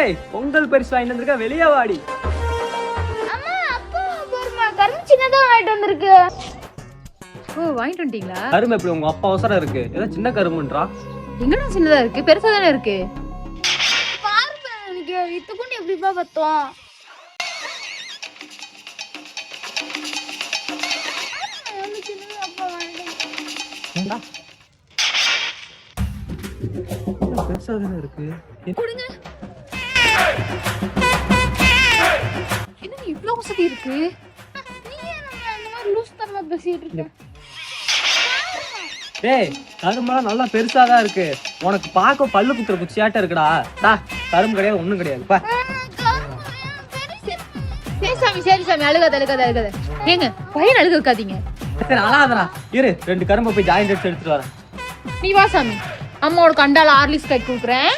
ஏய் பொங்கல் பரிசு வாங்கிட்டு வந்திருக்க வெளியே வாடி. அம்மா அப்பா பாருமா கரும்பு சின்னதா வாங்கிட்டு வந்திருக்கு. ஓ வாங்கிட்டு வந்துட்டீங்களா? கரும்பு எப்படி உங்க அப்பா அவசரம் இருக்கு? ஏதோ சின்ன கரும்புன்றா? எங்கடா சின்னதா இருக்கு? பெருசா தானே இருக்கு? பாருப்பா எனக்கு இத்துக்குண்டு எப்படிப்பா பத்தோம்? பெருசா தானே இருக்கு? வசதி இருக்கு. டேய் கரும்பெல்லாம் நல்லா பெருசா தான் இருக்கு. உனக்கு பார்க்க பல்லு குத்துற குச்சியாட்ட இருக்குடா. டா கரும்பு கிடையாது ஒண்ணும் கிடையாது. பா. சரி சாமி சரி சாமி அழுகாத அழுகாத அழுகாத. ஏங்க பையன் அழுக வைக்காதீங்க. சரி அழாதடா. இரு ரெண்டு கரும்பை போய் எடுத்து எடுத்துட்டு வரேன். நீ வா சாமி. அம்மாவோட கண்டால ஆர்லிஸ் கை கொடுக்குறேன்.